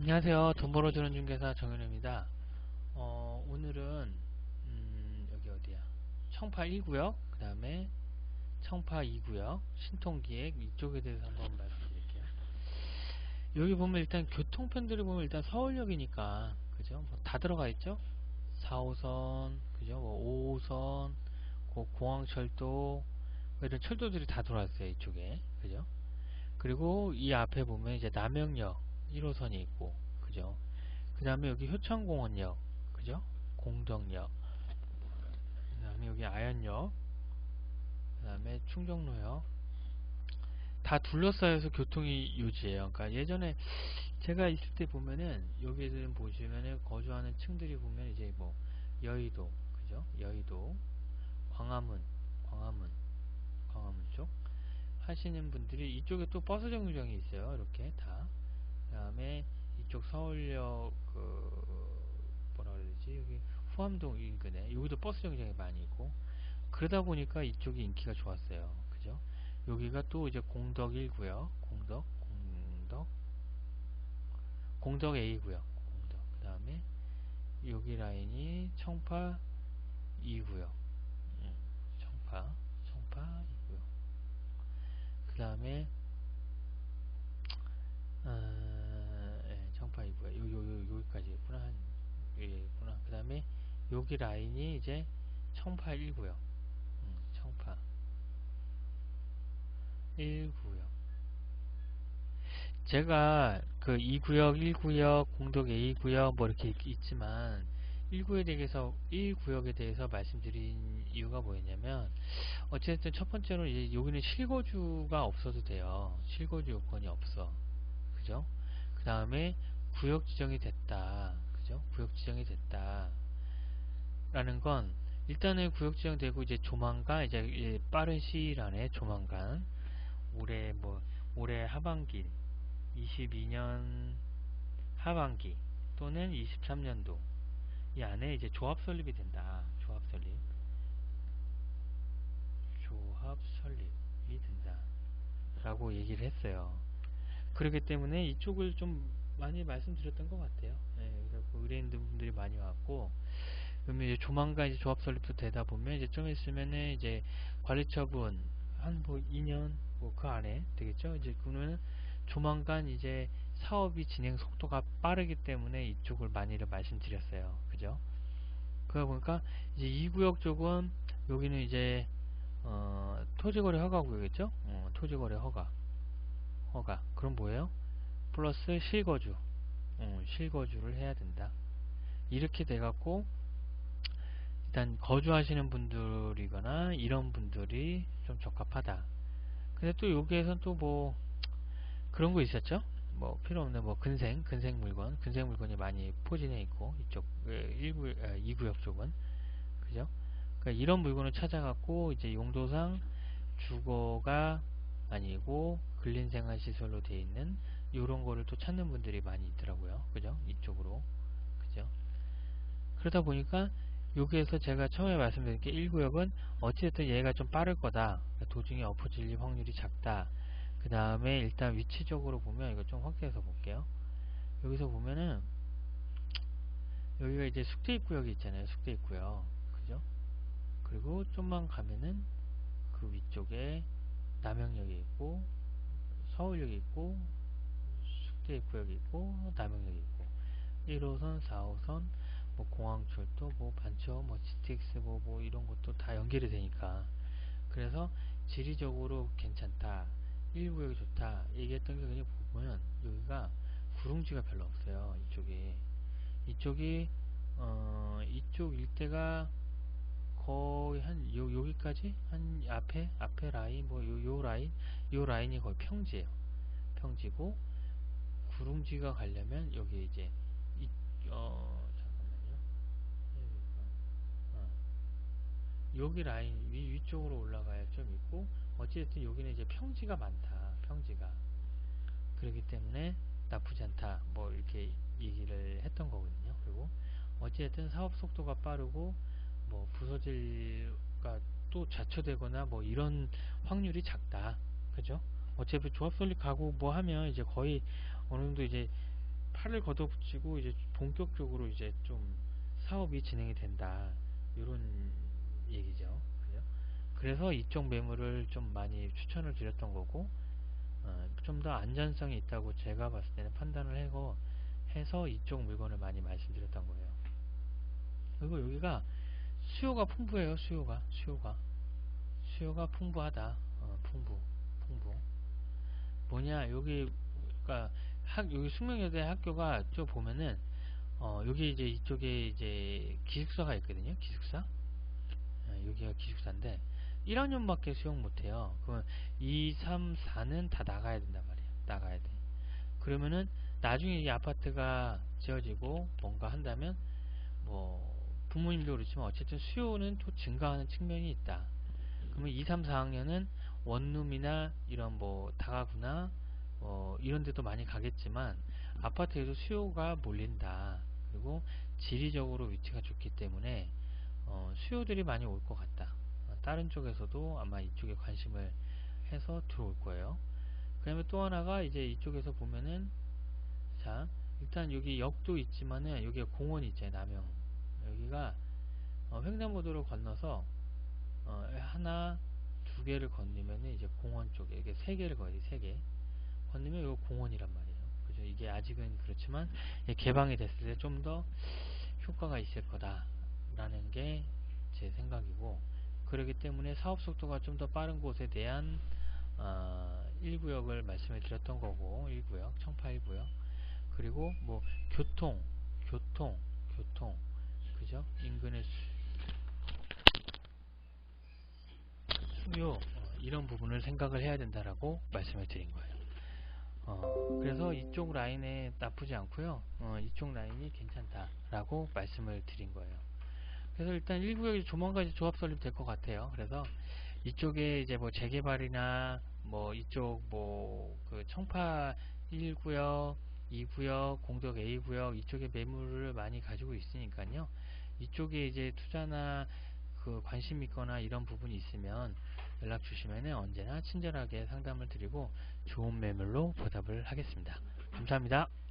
안녕하세요. 돈 벌어주는 중개사 정현우입니다. 어, 오늘은 음, 여기 어디야? 청파 1구역, 그 다음에 청파 2구역, 신통기획 이쪽에 대해서 한번 말씀드릴게요. 여기 보면 일단 교통편들을 보면 일단 서울역이니까 그죠? 뭐 다 들어가 있죠? 4호선, 그죠? 뭐 5호선, 고- 공항철도 뭐 이런 철도들이 다 들어왔어요 이쪽에, 그죠? 그리고 이 앞에 보면 이제 남영역 1호선이 있고, 그죠? 그 다음에 여기 효창공원역, 그죠? 공덕역, 그 다음에 여기 아현역, 그 다음에 충정로역, 다 둘러싸여서 교통이 유지해요. 그러니까 예전에 제가 있을 때 보면은 여기에는 보시면은 거주하는 층들이 보면 이제 뭐 여의도, 그죠? 여의도, 광화문, 광화문, 광화문 쪽 하시는 분들이 이쪽에 또 버스 정류장이 있어요. 이렇게 다. 그 다음에 이쪽 서울역 그 뭐라 그러지 여기 후암동 인근에 여기도 버스 정류장이 많이 있고 그러다 보니까 이쪽이 인기가 좋았어요. 그죠? 여기가 또 이제 공덕 1구역, 공덕, 공덕, 공덕 A구역, 공덕. 그 다음에 여기 라인이 청파 2구역, 음, 청파, 청파 2구역. 그 다음에 어, 예, 청파 2구역. 요, 요, 요, 여기까지 있구나. 한, 예, 있구나. 그 다음에 여기 라인이 이제 청파 1구역. 음, 청파 1구역. 제가 그 2구역, 1구역, 공덕 A구역 뭐 이렇게 있- 있지만 1구역에 대해서 1구역에 대해서 말씀드린 이유가 뭐였냐면 어쨌든 첫 번째로 이제 여기는 실거주가 없어도 돼요. 실거주 요건이 없어. 그죠? 그 다음에 구역 지정이 됐다. 그죠? 구역 지정이 됐다. 라는 건 일단은 구역 지정 되고 이제 조만간 이제 이 빠른 시일 안에 조만간 올해 뭐 올해 하반기 22년 하반기 또는 23년도 이 안에 이제 조합 설립이 된다. 조합 설립. 조합 설립이 된다. 라고 얘기를 했어요. 그렇기 때문에 이쪽을 좀 많이 말씀드렸던 것 같아요. 예, 그래서 의뢰인들 분들이 많이 왔고, 그러면 이제 조만간 이제 조합 설립도 되다 보면 이제 좀 있으면은 이제 관리처분 한 뭐 2년 뭐 그 안에 되겠죠. 이제 그러면 조만간 이제 사업이 진행 속도가 빠르기 때문에 이쪽을 많이를 말씀드렸어요. 그죠? 그러다 보니까 이제 2구역 쪽은 여기는 이제 어, 토지거래 허가 구역이겠죠? 어, 토지거래 허가. 허가. 그럼 뭐예요? 플러스 실거주. 어, 실거주를 해야 된다. 이렇게 돼갖고 일단 거주하시는 분들이거나 이런 분들이 좀 적합하다. 근데 또 여기에선 또 뭐 그런 거 있었죠? 뭐 필요 없는 뭐 근생, 근생 물건, 근생 물건이 많이 포진해 있고 이쪽 1구, 2구역 쪽은 그죠? 그러니까 이런 물건을 찾아갖고 이제 용도상 주거가 아니고 근린생활시설로 되어 있는 이런 거를 또 찾는 분들이 많이 있더라고요. 그죠? 이쪽으로. 그죠? 그러다 보니까 여기에서 제가 처음에 말씀드린 게 1구역은 어찌됐든 얘가 좀 빠를 거다. 그러니까 도중에 엎어질 확률이 작다. 그 다음에 일단 위치적으로 보면 이거 좀 확대해서 볼게요. 여기서 보면은 여기가 이제 숙대입 구역이 있잖아요. 숙대입 구역. 그죠? 그리고 좀만 가면은 그 위쪽에 남영역이 있고 서울역이 있고 숙대입 구역이 있고 남영역이 있고 1호선, 4호선, 뭐 공항철도, 뭐 반초, 뭐 GTX 뭐, 뭐 이런 것도 다 연결이 되니까 그래서 지리적으로 괜찮다. 1구역이 좋다. 얘기했던 게 그냥 보면 여기가 구릉지가 별로 없어요. 이쪽이 이쪽이 어 이쪽 일대가 거의 한 요, 여기까지 한 앞에 앞에 라인 뭐요 요 라인 요 라인이 거의 평지예요. 평지고 구릉지가 가려면 여기 이제 이, 어 잠깐만요. 어, 여기 라인 위 위쪽으로 올라가야 좀 있고 어찌됐든 여기는 이제 평지가 많다. 평지가 그렇기 때문에 나쁘지 않다. 뭐 이렇게 얘기를 했던 거거든요. 그리고 어찌됐든 사업 속도가 빠르고 뭐 부서질까 또 자초되거나 뭐 이런 확률이 작다. 그죠? 어차피 조합 설립 가고 뭐 하면 이제 거의 어느 정도 이제 팔을 걷어붙이고 이제 본격적으로 이제 좀 사업이 진행이 된다. 이런 얘기죠. 그죠? 그래서 이쪽 매물을 좀 많이 추천을 드렸던 거고 어, 좀더 안전성이 있다고 제가 봤을 때는 판단을 하고 해서 이쪽 물건을 많이 말씀드렸던 거예요. 그리고 여기가 수요가 풍부해요. 수요가 수요가 수요가 풍부하다. 어, 풍부 풍부 뭐냐 여기 그러니까 학 여기 숙명여대 학교가 저 보면은 어 여기 이제 이쪽에 이제 기숙사가 있거든요. 기숙사 예, 여기가 기숙사인데 1학년밖에 수용 못해요. 그러면 2, 3, 4는 다 나가야 된단 말이에요. 나가야 돼. 그러면은 나중에 이 아파트가 지어지고 뭔가 한다면 뭐 부모님도 그렇지만 어쨌든 수요는 또 증가하는 측면이 있다. 그러면 2, 3, 4학년은 원룸이나 이런 뭐 다가구나 뭐 이런 데도 많이 가겠지만 아파트에도 수요가 몰린다. 그리고 지리적으로 위치가 좋기 때문에 어, 수요들이 많이 올 것 같다. 어, 다른 쪽에서도 아마 이쪽에 관심을 해서 들어올 거예요. 그 다음에 또 하나가 이제 이쪽에서 보면은 자 일단 여기 역도 있지만은 여기가 공원이 있잖아요. 남영 여기가 어, 횡단보도를 건너서 어, 하나 두 개를 건너면은 이제 공원 쪽에 이게 세 개를 거의 세 개. 건너면 이거 공원이란 말이에요. 그죠? 이게 아직은 그렇지만 개방이 됐을 때 좀 더 효과가 있을 거다 라는 게 제 생각이고 그렇기 때문에 사업 속도가 좀 더 빠른 곳에 대한 어, 1구역을 말씀해 드렸던 거고 1구역 청파 1구역 그리고 뭐 교통 교통 교통 그죠? 인근의 수, 수요 어, 이런 부분을 생각을 해야 된다라고 말씀을 드린 거예요. 어, 그래서 이쪽 라인에 나쁘지 않고요. 어, 이쪽 라인이 괜찮다라고 말씀을 드린 거예요. 그래서 일단 1구역이 조만간 조합 설립 될 것 같아요. 그래서 이쪽에 이제 뭐 재개발이나 뭐 이쪽 뭐 그 청파 1구역, 2구역, 공덕 A구역 이쪽에 매물을 많이 가지고 있으니까요. 이쪽에 이제 투자나 그 관심 있거나 이런 부분이 있으면 연락 주시면 언제나 친절하게 상담을 드리고 좋은 매물로 보답을 하겠습니다. 감사합니다.